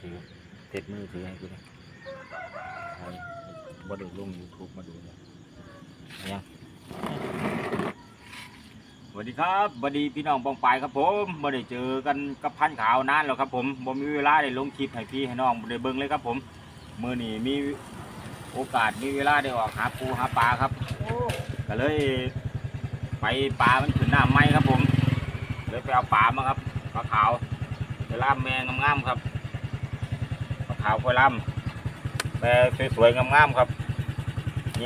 ถือเต็ดมือถือให้กูเลยใครบ่ได้ลงยูทูบมาดูเลยเนี่ยส วัสดีครับสวัสดีพี่น้องปองปายครับผมบ่ได้เจอกันกับพันขาวนานแล้วครับผมบ่มีเวลาได้ลงคลิปให้พี่ให้น้องบ่ได้เบิ่งเลยครับผมมื้อนี้มีโอกาสมีเวลาได้ออกหาปูหาปลาครับก็เลย ไปปลามันขึ้นหน้ำไหมครับผมเลยไปเอาปลามาครับปลาขาวปล่ามแมงงามๆครับปลาขาวโคอยลำแม่สวยๆงามๆครับ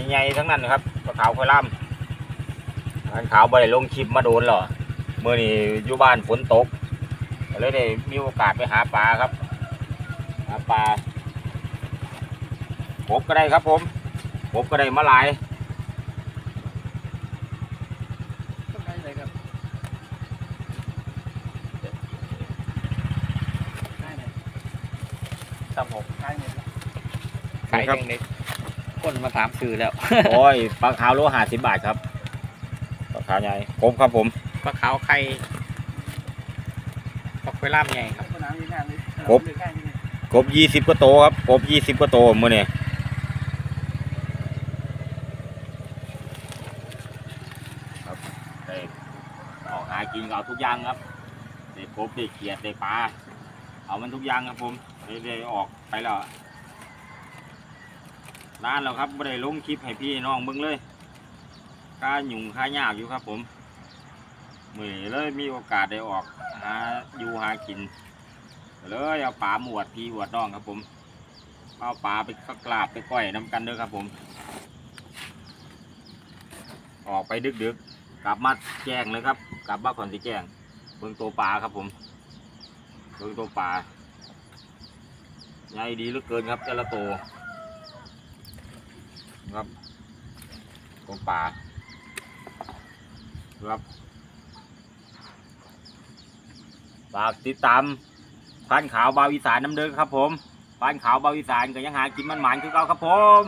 ใหญ่ๆทั้งนั้นครับปลาขาวโคอยลำ อันขาวบ่ได้ลงคลิปมาโดนหรอเมื่อนี้อยู่บ้านฝนตกก็เลยได้มีโอกาสไปหาปลาครับ หาปลาพบก็ได้ครับผมพบก็ได้มาหลายต้นไม้อะไรครับได้ไหมครับผมได้ไหมขายเองเลยคนมาถามซื้อแล้ว โอ้ยปลาขาวโลห้าสิบบาทครับปลา ขาวใหญ่ผมครับผมปลาขาวไข่ปลาคุยล่ามใหญ่ครับสนามมีงานเลยครบกบยี่สิบกว่าโตครับกบยี่สิบกว่าโตมื่อนี้ครับได้ออกหากินก็เอาทุกอย่างครับได้กบได้เขียดได้ปลาเอามันทุกอย่างครับผมได้ได้ออกไปแล้วนานแล้วครับไม่ได้ลงคลิปให้พี่น้องเบิ่งเลย ค่าหยุ่งค่ายากอยู่ครับผมมือเลยมีโอกาสได้ออกหาอยู่หากินเลยเอาปลาหมวดพี่หวดน้องครับผมเอาปลาไปกลาบไปก้อยน้ำกันเด้อครับผม ออกไปดึกๆกลับมาแจ้งเลยครับ กลับมาก่อนสิแจ้งเบิ่งตัวปลาครับผมเบิ่งตัวปลาใหญ่ดีเหลือเกินครับแต่ละตัวครับตัวปลา ครับฝากติดตามพันขาวบาวอีสานน้ำเด้อครับผมพันขาวบาวอีสานก็ยังหากินมันหมานคือเก่าครับผม